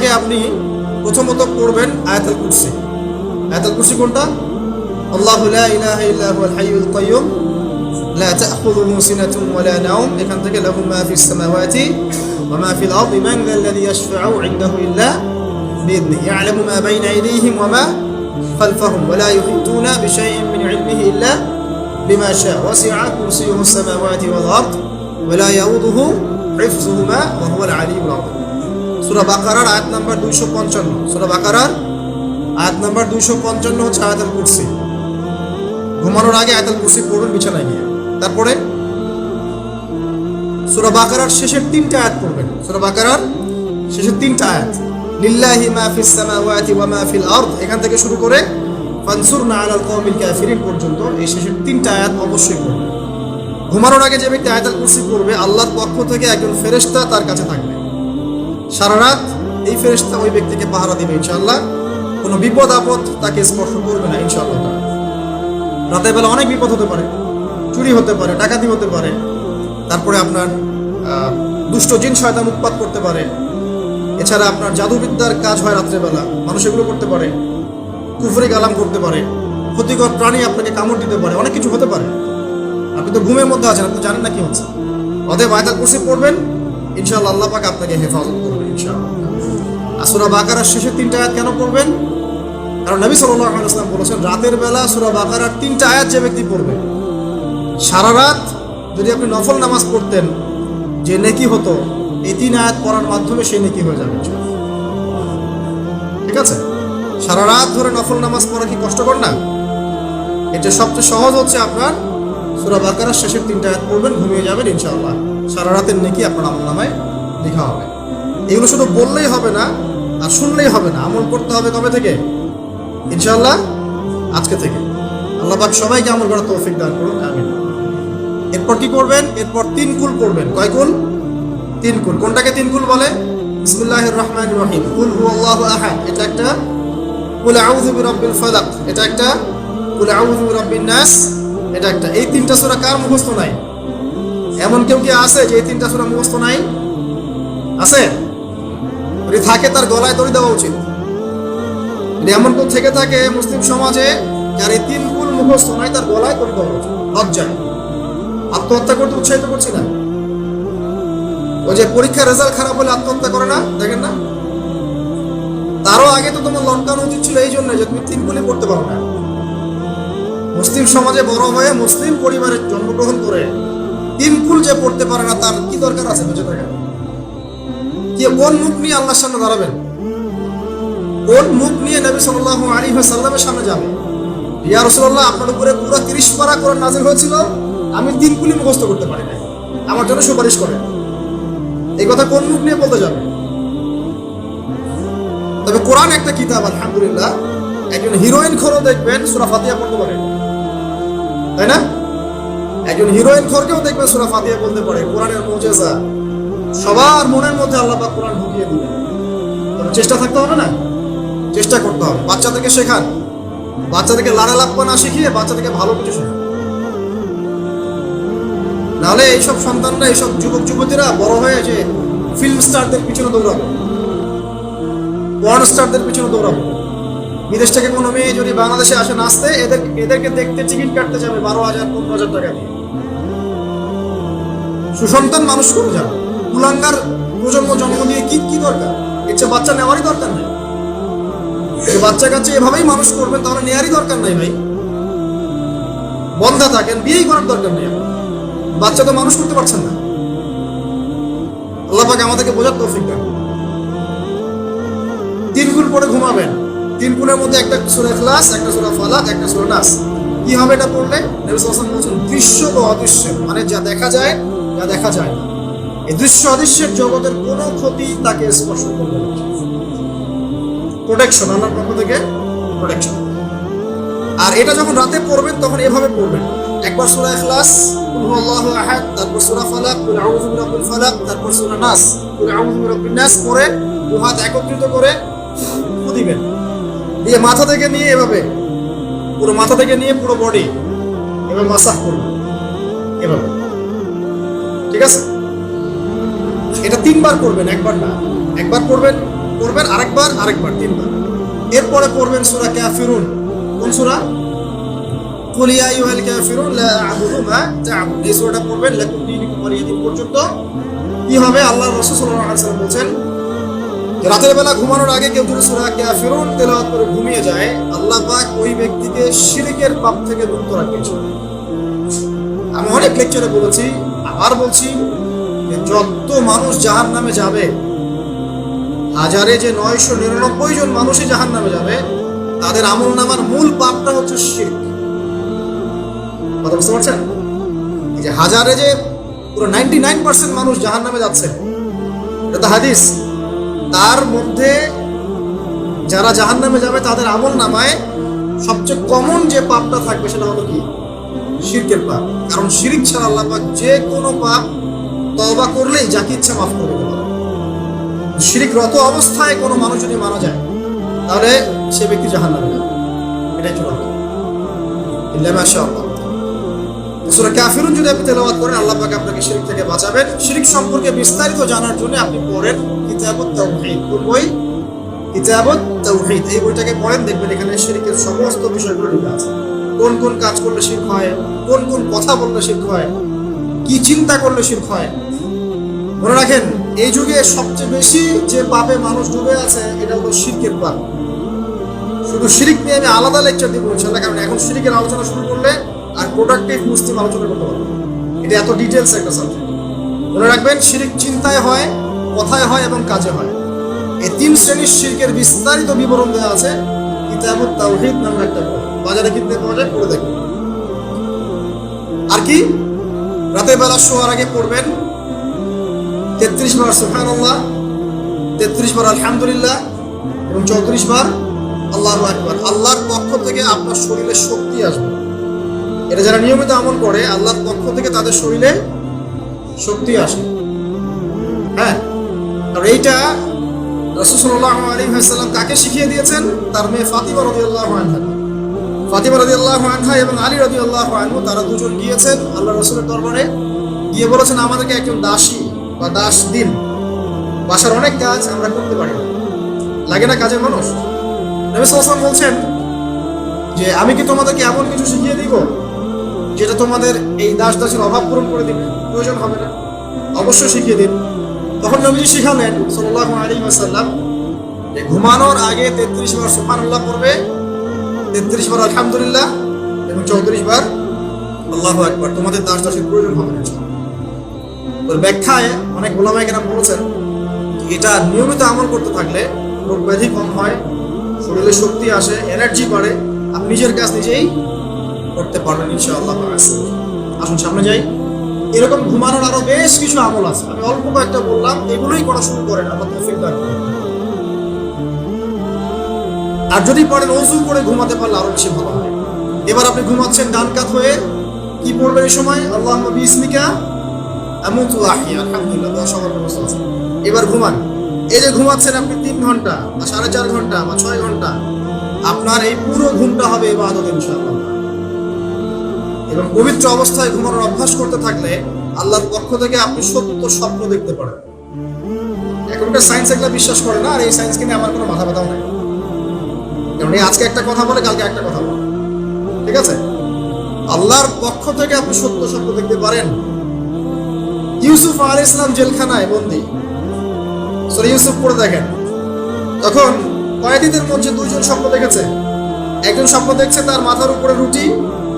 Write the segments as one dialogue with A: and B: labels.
A: আগে আপনি প্রথমত পড়বেন আয়াতাল কুরসি আয়াতাল কুরসি কোনটা আল্লাহ লা ইলাহা ইল্লা হুয়াল হাইয়ুল কাইয়ুম লা তাখুযুহু সিনাতুন ওয়ালা নাওম এখান থেকে লাহু মা ফিস সামাওয়াতি ওয়া মা ফিল আরদি মান যাল্লাযী ইয়াশফাউ ইনদাহু ইল্লা بإذنه يعلم ما بين أيديهم وما خلفهم ولا يحيطون بشيء من علمه إلا بما شاء وسع كرسيه السماوات والأرض ولا يؤوده حفظهما وهو العلي العظيم সূরা বাকারার আয়াত নাম্বার 255 সূরা বাকারার আয়াত নাম্বার 255 হচ্ছে আয়াতুল কুরসি। ঘুমানোর আগে আয়াতুল কুরসি পড়বেন বিছানায় গিয়ে। তারপরে সূরা বাকারার শেষের তিনটা আয়াত পড়বেন। সূরা বাকারার শেষের তিনটা আয়াত। লিল্লাহি মা ফিস সামাওয়াতি ওয়া মা ফিল আরদ। এখান থেকে শুরু করে ফানসুরনা আলাল কওমিল কাফিরিন পর্যন্ত এই শেষের তিনটা আয়াত অবশ্যই পড়বেন। ঘুমানোর আগে যে ব্যক্তি আয়াতুল কুরসি পড়বে, আল্লাহর পক্ষ থেকে একজন ফেরেশতা তার কাছে থাকবে। সারা রাত এই ফেরেশতা ওই ব্যক্তিকে পাহারা দিবে ইনশাল্লাহ কোনো বিপদ আপদ তাকে স্পর্শ করবে না ইনশাল্লাহ রাতের বেলা অনেক বিপদ হতে পারে, চুরি হতে পারে, ডাকাতি হতে পারে। তারপরে আপনার দুষ্ট জিন শয়তান উৎপাত করতে পারে। এছাড়া আপনার জাদুবিদ্যার কাজ হয় রাত্রেবেলা মানুষ এগুলো করতে পারে। কুফরি গালাম করতে পারে। ক্ষতিকর প্রাণী আপনাকে কামড় দিতে পারে, অনেক কিছু হতে পারে। আপনি তো ঘুমের মধ্যে আছেন, আপনি জানেন না কি হচ্ছে। অতএব আয়তাল কুরসি পড়বেন, ইনশাআল্লাহ আল্লাহ পাক আপনাকে হেফাজত আর সূরা বাকারার শেষের তিনটা আয়াত কেন পড়বেন? কারণ নবী সাল্লাল্লাহু আলাইহি ওয়াসাল্লাম বলেছেন, রাতের বেলা সূরা বাকারার তিনটা আয়াত যে ব্যক্তি পড়বে, সারা রাত যদি আপনি নফল নামাজ পড়তেন, যে নেকি হতো, এই তিন আয়াত পড়ার মাধ্যমে সেই নেকি হয়ে যাবে ঠিক আছে? সারা রাত ধরে নফল নামাজ পড়া কি কষ্টকর না? এটা সবচেয়ে সহজ হচ্ছে আপনার সূরা বাকারার শেষের তিনটা আয়াত পড়বেন, ঘুমিয়ে যাবেন ইনশাআল্লাহ। সারা রাতের নেকি আপনার আমল নামায় লেখা হবে। এগুলো শুধু বললেই হবে না আর শুনলেই হবে না। আমল করতে হবে কবে থেকে? ইনশাআল্লাহ আজকে থেকে। আল্লাহ পাক সবাইকে আমল করার তৌফিক দান করুন আমিন। এরপর কি করবেন? এরপর তিন কুল পড়বেন। কয় কুল? তিন কুল। কোনটাকে তিন কুল বলে? বিসমিল্লাহির রহমানির রহিম। কুল হুয়াল্লাহু আহাদ। এটা একটা কুল আউযু বিরাব্বিল ফালাক। এটা একটা কুল আউযু বিরাব্বিন নাস। এটা একটা। এই তিনটা সূরা কার মুখস্থ নাই? এমন কেউ কি আছে যে এই তিনটা সূরা মুখস্থ নাই? আছে? যদি থাকে তার গলায় দড়ি দেওয়া উচিত। এমন কেউ থেকে থাকে মুসলিম সমাজে যার এই তিন কুল মুখস্থ নয় তার গলায় দড়ি দেওয়া উচিত। লজ্জায়। আত্মহত্যা করতে উৎসাহিত করছি না। ওই যে পরীক্ষার রেজাল্ট খারাপ হলে আত্মহত্যা করে না, দেখেন না? তারও আগে তো তোমার লটকানো উচিত ছিল এই জন্য যে তুমি তিন কুলি পড়তে পারো না। মুসলিম সমাজে বড় হয়ে মুসলিম পরিবারে জন্মগ্রহণ করে তিন কুল যে পড়তে পারে না, তার কি দরকার আছে বেঁচে থাকা কি কোন মুখ নিয়ে আল্লাহর সামনে দাঁড়াবেন? কোন মুখ নিয়ে নবী সাল্লাল্লাহু আলাইহি ওয়াসাল্লামের সামনে যাবে ইয়া রাসূলুল্লাহ, আপনার উপরে পুরো 30 পারা কোরআন নাযিল হয়েছিল, আমি তিন কুলি মুখস্থ করতে পারি না আমার জন্য সুপারিশ করেন। এই কথা কোন মুখ নিয়ে বলতে যাবে তবে কোরআন একটা কিতাব, আলহামদুলিল্লাহ। একজন হিরোইন খোরও দেখবেন, সুরা ফাতিহা পড়তে পারে। তাই না? একজন হিরোইন খোরকেও দেখবেন, সুরা ফাতিহা বলতে পারে। কোরআনের মুজেজা। সবার মনের মধ্যে আল্লাহ পাক কোরআন ঢুকিয়ে দিবেন চেষ্টা থাকতে হবে না? চেষ্টা করতে হবে। বাচ্চাদেরকে শেখান। বাচ্চাদেরকে লাড়া লাপ্পা না শিখিয়ে বাচ্চাদেরকে ভালো কিছু শেখান। নাহলে এইসব সন্তানরা, এইসব যুবক যুবতীরা বড় হয়ে যে ফিল্ম স্টারদের পিছনে দৌড়াবে। পর্ন স্টারদের পিছনে দৌড়াবে। বিদেশ থেকে কোনো মেয়ে যদি বাংলাদেশে আসে নাচতে, এদের এদেরকে দেখতে টিকিট কাটতে যাবে বারো হাজার, পনেরো হাজার টাকা দিয়ে। সুসন্তান মানুষ করে যাবে। কুলাঙ্গার প্রজন্ম, জন্ম দিয়ে কি কি দরকার? ইচ্ছে বাচ্চা নেওয়ারই দরকার নেই। বাচ্চা কাচ্চা এভাবেই মানুষ করবেন তাহলে নেওয়ারই দরকার নাই ভাই। বন্ধা থাকেন, বিয়েই করার দরকার নেই। বাচ্চা তো মানুষ করতে পারছেন না। আল্লাহ পাক আমাদেরকে বোঝার তৌফিক দেন। তিন গুণ পরে ঘুমাবেন। তিন গুণের মধ্যে একটা সূরা ইখলাস, একটা সূরা ফালাক, একটা সূরা নাস। কি হবে এটা পড়লে? বলছেন, দৃশ্য ও অদৃশ্য। মানে যা দেখা যায়, যা দেখা যায় না। এই দৃশ্য অদৃশ্যের জগতের কোনো ক্ষতি তাকে স্পর্শ করবে না। প্রোটেকশন আল্লাহর পক্ষ থেকে প্রোটেকশন আর এটা যখন রাতে পড়বেন, তখন এভাবে পড়বেন। একবার সূরা ইখলাস, কুল হুয়াল্লাহু আহাদ, তারপর সূরা ফালাক, কুল আউযু বিরাব্বিল ফালাক, তারপর সূরা নাস, কুল আউযু বিরাব্বিন নাস পড়ে দু হাত একত্রিত করে ফু দিয়ে মাথা থেকে নিয়ে এভাবে, পুরো মাথা থেকে নিয়ে পুরো বডি এভাবে মাসাজ করবেন। এভাবে। ঠিক আছে? এটা তিনবার করবেন, একবার না। একবার করবেন পড়বেন আরেকবার আরেকবার, তিনবার। এরপরে পড়বেন সূরা কাফিরুন। কোন সূরা? কুল ইয়া আইয়ুহাল কাফিরুন, লা আ'বুদু এই সূরাটা পড়বেন পর্যন্ত। কি হবে? আল্লাহ রাসূল বলেন রাতের বেলা ঘুমানোর আগে কেউ যদি সূরা কাফিরুন তেলাওয়াত করে ঘুমিয়ে যায়, আল্লাহ পাক ওই ব্যক্তিকে শিরকের পাপ থেকে মুক্ত রাখবেন আমি অনেক লেকচারে বলেছি, আবার বলছি যত মানুষ জাহান নামে যাবে, হাজারে যে নয়শো নিরানব্বই জন মানুষই জাহান নামে যাবে, তাদের আমল নামার মূল পাপটা হচ্ছে শিরক। কথা বুঝতে পারছেন? এই যে হাজারে যে পুরো নাইনটি নাইন পার্সেন্ট মানুষ জাহান নামে যাচ্ছে, এটা হাদিস। তার মধ্যে যারা জাহান নামে যাবে, তাদের আমল নামায় সবচেয়ে কমন যে পাপটা থাকবে, সেটা হলো কি? শিরকের পাপ। কারণ শিরিক ছাড়া আল্লাহ যে কোনো পাপ তওবা করলেই যাকে ইচ্ছা মাফ করে দিতে পারে। শিরিকরত অবস্থায় কোনো মানুষ যদি মারা যায়, তাহলে সে ব্যক্তি জাহান নামে এটাই চূড়ান্ত। কাফিরুন যদি আপনি তেলাওয়াত করেন, আল্লাহ পাক আপনাকে শিরিক থেকে বাঁচাবেন। শিরিক সম্পর্কে বিস্তারিত জানার জন্য আপনি পড়েন কিতাবুত তাওহীদ। বই? কিতাবুত এই বইটাকে পড়েন, দেখবেন এখানে শিরিকের সমস্ত বিষয়গুলো লেখা আছে। কোন কোন কাজ করলে শিরক হয়, কোন কোন কথা বললে শিরক হয় কি চিন্তা করলে শিরক হয়? মনে রাখেন, এই যুগে সবচেয়ে বেশি যে পাপে মানুষ ডুবে আছে, এটা হলো শিরকের পাপ। শুধু শিরিক নিয়ে আমি আলাদা লেকচার দিব ইনশাল্লাহ কারণ এখন শিরিকের আলোচনা শুরু করলে আর প্রোডাক্টিভ মুসলিম আলোচনা করতে পারব এটা এত ডিটেলস একটা সাবজেক্ট মনে রাখবেন, শিরিক চিন্তায় হয়, কথায় হয় এবং কাজে হয়। এই তিন শ্রেণির শিরকের বিস্তারিত বিবরণ দেওয়া আছে কিতাবুত তাওহীদ নামের একটা বাজারে কিনতে পাওয়া যায়, পড়ে দেখবেন আর কি? রাতের বেলা শোয়ার আগে পড়বেন। তেত্রিশ বার, সুবহানাল্লাহ। তেত্রিশ বার, আলহামদুলিল্লাহ। এবং চৌত্রিশ বার, আল্লাহু আকবার। আল্লাহর পক্ষ থেকে আপনার শরীরে শক্তি আসবে। এটা যারা নিয়মিত আমল করে, আল্লাহর পক্ষ থেকে তাদের শরীরে শক্তি আসে হ্যাঁ? আর এইটা রসুল্লাহ আলী সাল্লাম কাকে শিখিয়ে দিয়েছেন? তার মেয়ে ফাতিমা রদিয়াল্লাহ আনহা। ফাতিমা রদিয়াল্লাহ আনহা এবং আলী রদিয়াল্লাহ আনহু, তারা দুজন গিয়েছেন আল্লাহ রসুলের দরবারে। গিয়ে বলেছেন, আমাদেরকে একজন দাসী বা দাস দিন। বাসার অনেক কাজ আমরা করতে পারি লাগে না কাজের মানুষ? নবী সাল্লাম বলছেন যে, আমি কি তোমাদেরকে এমন কিছু শিখিয়ে দিব যেটা তোমাদের এই দাস দাসের অভাব পূরণ করে দিবে? প্রয়োজন হবে না। অবশ্যই শিখিয়ে দিন। তখন নবীজি শিখালেন সাল্লাল্লাহু আলাইহি ওয়াসাল্লাম যে, ঘুমানোর আগে তেত্রিশ বার সুবহানাল্লাহ পড়বে তেত্রিশ বার আলহামদুলিল্লাহ এবং চৌত্রিশ বার আল্লাহ একবার তোমাদের দাস দাসের প্রয়োজন হবে ওর ব্যাখ্যায় অনেক গোলামাই কেরাম বলেছেন এটা নিয়মিত আমল করতে থাকলে রোগ ব্যাধি কম হয়, শরীরে শক্তি আসে এনার্জি বাড়ে আপনি নিজের কাজ নিজেই করতে পারবেন, ইনশাআল্লাহ। আসুন সামনে যাই। এরকম ঘুমানোর আরও বেশ কিছু আমল আছে। আমি অল্প কয়েকটা বললাম, এগুলোই করা শুরু করেন, আল্লাহ তৌফিক দান। আর যদি পারেন অজু করে ঘুমাতে পারলে আরও বেশি ভালো হয়। এবার আপনি ঘুমাচ্ছেন ডান কাত হয়ে, কি পড়বেন এই সময়? আল্লাহ বিসমিকা আমুতু আহি আলহামদুলিল্লাহ ব্যবস্থা আছে এবার ঘুমান। এই যে ঘুমাচ্ছেন আপনি তিন ঘণ্টা বা সাড়ে চার ঘণ্টা বা ছয় ঘণ্টা, আপনার এই পুরো ঘুমটা হবে ইবাদত ইনশাআল্লাহ। এবং পবিত্র অবস্থায় ঘুমানোর অভ্যাস করতে থাকলে আল্লাহর পক্ষ থেকে আপনি সত্য স্বপ্ন দেখতে পারেন। এখনকার সায়েন্স এগুলো বিশ্বাস করে না, আর এই সায়েন্সকে নিয়ে আমার কোনো মাথা ব্যথাও নেই। কারণ এই আজকে একটা কথা বলে, কালকে একটা কথা বলে। ঠিক আছে? আল্লাহর পক্ষ থেকে আপনি সত্য স্বপ্ন দেখতে পারেন। ইউসুফ আল ইসলাম জেলখানায় বন্দি। সরি ইউসুফ পড়ে দেখেন। তখন কয়েদিদের মধ্যে দুইজন স্বপ্ন দেখেছে। একজন স্বপ্ন দেখছে তার মাথার উপরে রুটি,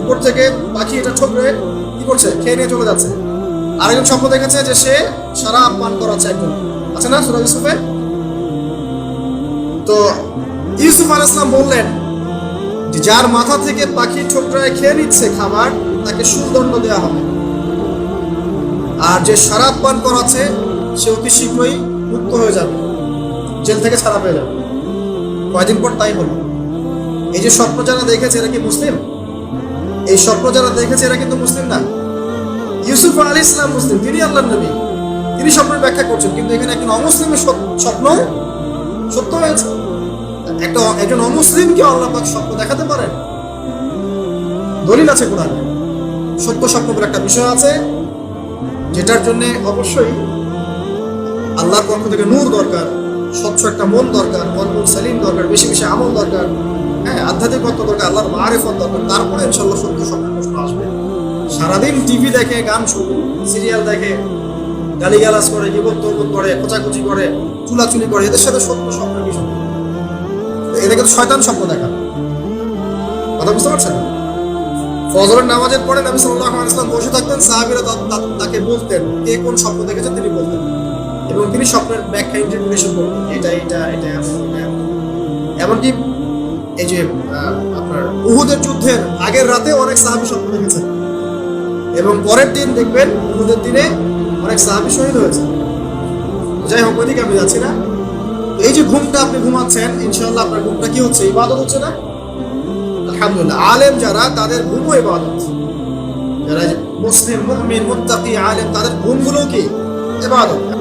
A: উপর থেকে পাখি এটা ঠোকরে কি করছে, খেয়ে নিয়ে চলে যাচ্ছে। আরেকজন স্বপ্ন দেখেছে যে সে সারা পান করাচ্ছে একজন আছে না সুরা ইউসুফে তো ইউসুফ আল ইসলাম বললেন যে যার মাথা থেকে পাখি ঠোকরায় খেয়ে নিচ্ছে খাবার, তাকে সুদণ্ড দেওয়া হবে। আর যে সারাপ পান করাচ্ছে, সে অতি শীঘ্রই মুক্ত হয়ে যাবে। জেল থেকে ছাড়া পেয়ে যাবে। কয়দিন পর তাই হলো। এই যে স্বপ্ন যারা দেখেছে, এরা কি মুসলিম? এই স্বপ্ন যারা দেখেছে, এরা কিন্তু মুসলিম না। ইউসুফ আলী ইসলাম মুসলিম, তিনি আল্লাহ নবী। তিনি স্বপ্নের ব্যাখ্যা করছেন, কিন্তু এখানে একজন অমুসলিমের স্বপ্ন সত্য হয়েছে। একটা একজন অমুসলিমকে আল্লাহ পাক স্বপ্ন দেখাতে পারেন? দলিল আছে কোরআনে। সত্য স্বপ্ন বলে একটা বিষয় আছে, যেটার জন্য অবশ্যই আল্লাহর পক্ষ থেকে নূর দরকার, স্বচ্ছ একটা মন দরকার কলমুল সালিম দরকার, বেশি বেশি আমল দরকার। হ্যাঁ আধ্যাত্মিকত্ব দরকার, আল্লাহর মারেফত দরকার। তারপরে ইনশাল্লাহ সত্য স্বপ্ন প্রশ্ন আসবে। সারাদিন টিভি দেখে, গান শুনে, সিরিয়াল দেখে, গালিগালাজ করে জীবন তর্বন করে, খোঁচাখুচি করে, চুলাচুলি করে, এদের সাথে সত্য স্বপ্ন কি সম্পর্ক? এদেরকে তো শয়তান স্বপ্ন দেখা কথা বুঝতে পারছেন? ফজরের নামাজের পরে নবী সাল্লাল্লাহু আলাইহি ওয়াসাল্লাম বসে থাকতেন সাহাবীরা তাকে বলতেন কে কোন স্বপ্ন দেখেছেন তিনি বলতেন। এবং তিনি স্বপ্নের ব্যাখ্যা ইন্টারপ্রিটেশন করতেন এটা এটা এটা এমন, এটা এমন। এমনকি এই যে আপনার উহুদের যুদ্ধের আগের রাতে অনেক সাহাবী স্বপ্ন দেখেছেন এবং পরের দিন দেখবেন উহুদের দিনে অনেক সাহাবী শহীদ হয়েছে। যাই হোক ওইদিকে আমি যাচ্ছি না। এই যে ঘুমটা আপনি ঘুমাচ্ছেন ইনশাল্লাহ আপনার ঘুমটা কি হচ্ছে? ইবাদত হচ্ছে না? আলহামদুলিল্লাহ। আলেম যারা, তাদের ঘুমও ইবাদত। যারা মুসলিম, মুমিন, মুত্তাকি, আলেম, তাদের ঘুমগুলো কি? ইবাদত।